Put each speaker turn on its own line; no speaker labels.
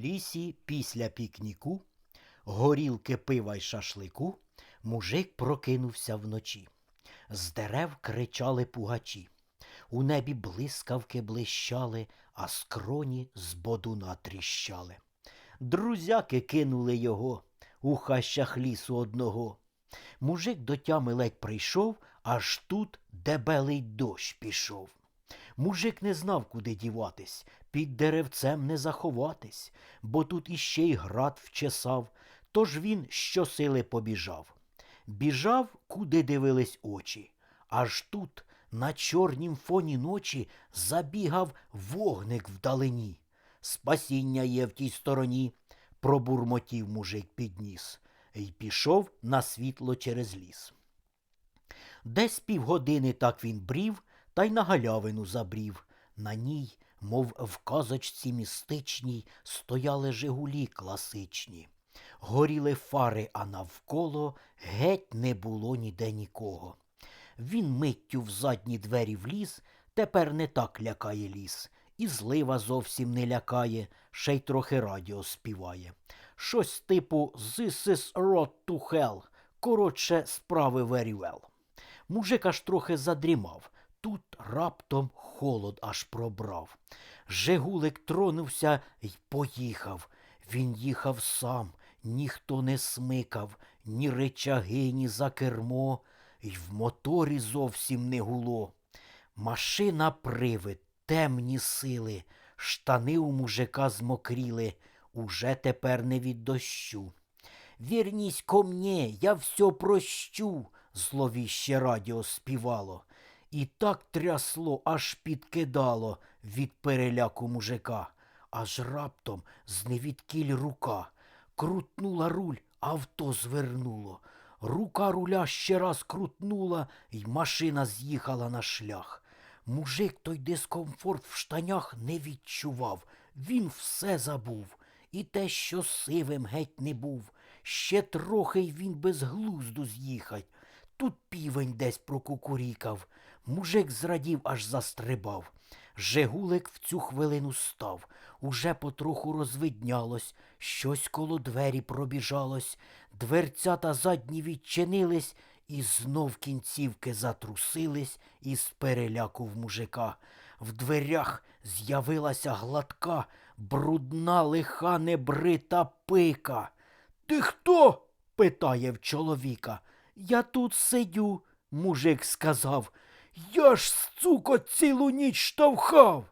лісі після пікніку, горілки пива й шашлику, мужик прокинувся вночі. З дерев кричали пугачі. У небі блискавки блищали, а скроні з бодуна тріщали. Друзяки кинули його у хащах лісу одного. Мужик до тями ледь прийшов, аж тут дебелий дощ пішов. Мужик не знав, куди діватись, під деревцем не заховатись, бо тут іще й град вчесав, тож він щосили побіжав. Біжав, куди дивились очі, аж тут, на чорнім фоні ночі, забігав вогник вдалині. Спасіння є в тій стороні, пробурмотів мужик підніс, й пішов на світло через ліс. Десь півгодини так він брів, та й на галявину забрів. На ній, мов в казочці містичній, стояли жигулі класичні. Горіли фари, а навколо геть не було ніде нікого. Він миттю в задні двері вліз, тепер не так лякає ліс, і злива зовсім не лякає, ще й трохи радіо співає. Щось типу «This is road to hell», коротше, справи very well. Мужик аж трохи задрімав. Раптом холод аж пробрав. Жигулик тронувся й поїхав. Він їхав сам, ніхто не смикав, ні речаги, ні за кермо, й в моторі зовсім не гуло. Машина привид, темні сили, штани у мужика змокріли, уже тепер не від дощу. Вірнісь ко мне, я все прощу, зловіще радіо співало. І так трясло, аж підкидало від переляку мужика. Аж раптом зневідкіль рука. Крутнула руль, авто звернуло. Рука руля ще раз крутнула, й машина з'їхала на шлях. Мужик той дискомфорт в штанях не відчував. Він все забув. І те, що сивим геть не був. Ще трохи й він без глузду з'їхать. Тут півень десь прокукурікав. Мужик зрадів, аж застрибав. Жигулик в цю хвилину став. Уже потроху розвиднялось, щось коло двері пробіжалось, дверцята задні відчинились, і знов кінцівки затрусились із переляку в мужика. В дверях з'явилася гладка, брудна лиха небрита пика. Ти хто? питає в чоловіка. Я тут сидю, мужик сказав. Я ж, суко, цілу ніч штовхав.